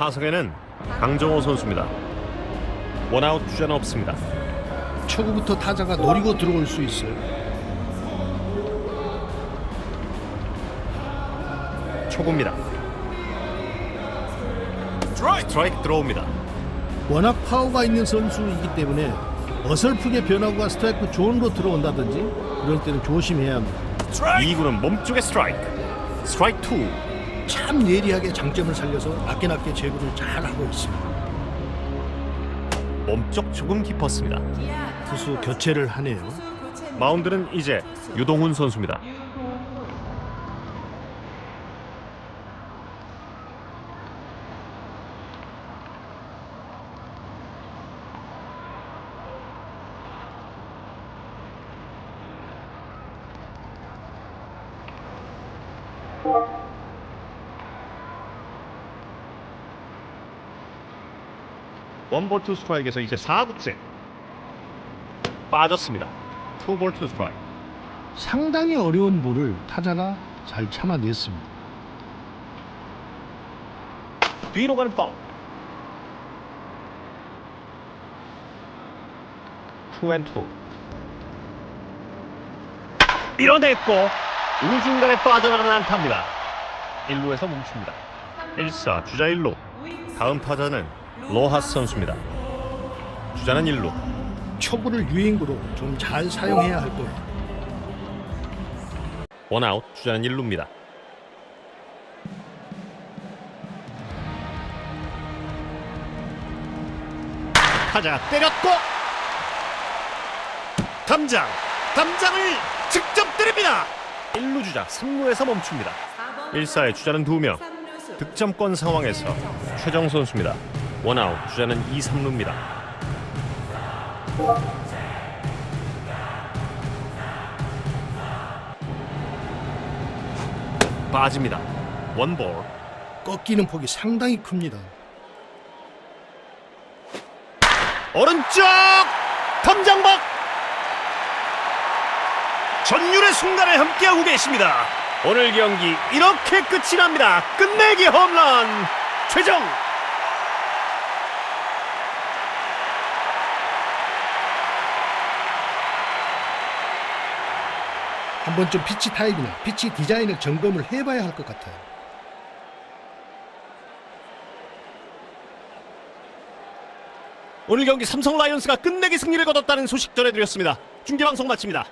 타석에는 강정호 선수입니다. 원아웃 주자는 없습니다. 초구부터 타자가 노리고 들어올 수 있어요. 초구입니다. 스트라이크 들어옵니다. 워낙 파워가 있는 선수이기 때문에 어설프게 변화구가 스트라이크 존으로 들어온다든지 그럴 때는 조심해야 합니다. 2구는 몸쪽에 스트라이크. 스트라이크 2. 참 예리하게 장점을 살려서 낮게 제구를 잘 하고 있습니다. 몸쪽 조금 깊었습니다. 투수 교체를 하네요. 마운드는 이제 유동훈 선수입니다. 원볼 투 스트라이크에서 이제 4구째 빠졌습니다. 투볼 투 스트라이크. 상당히 어려운 볼을 타자가 잘 참아냈습니다. 뒤로 가는 파울. 투앤투. 밀어냈고 우중간에 빠져나가는 안타입니다. 1루에서 멈춥니다. 1사 주자 1루. 다음 타자는 로하스 선수입니다. 주자는 1루. 초구를 유행구로 좀 잘 사용해야 할 거예요. 원아웃 주자는 1루입니다. 타자 때렸고 담장 담장을 직접 때립니다. 1루 주자 3루에서 멈춥니다. 1사의 주자는 2명 득점권 상황에서 최정 선수입니다. 원아웃 주자는 2, 3루입니다. 빠집니다. 원볼 꺾이는 폭이 상당히 큽니다. 오른쪽 덤장박 전율의 순간을 함께하고 계십니다. 오늘 경기 이렇게 끝이 납니다. 끝내기 홈런 최정 한 번쯤 피치 타입이나 피치 디자인을 점검을 해봐야 할 것 같아요. 오늘 경기 삼성 라이온스가 끝내기 승리를 거뒀다는 소식 전해드렸습니다. 중계방송 마칩니다.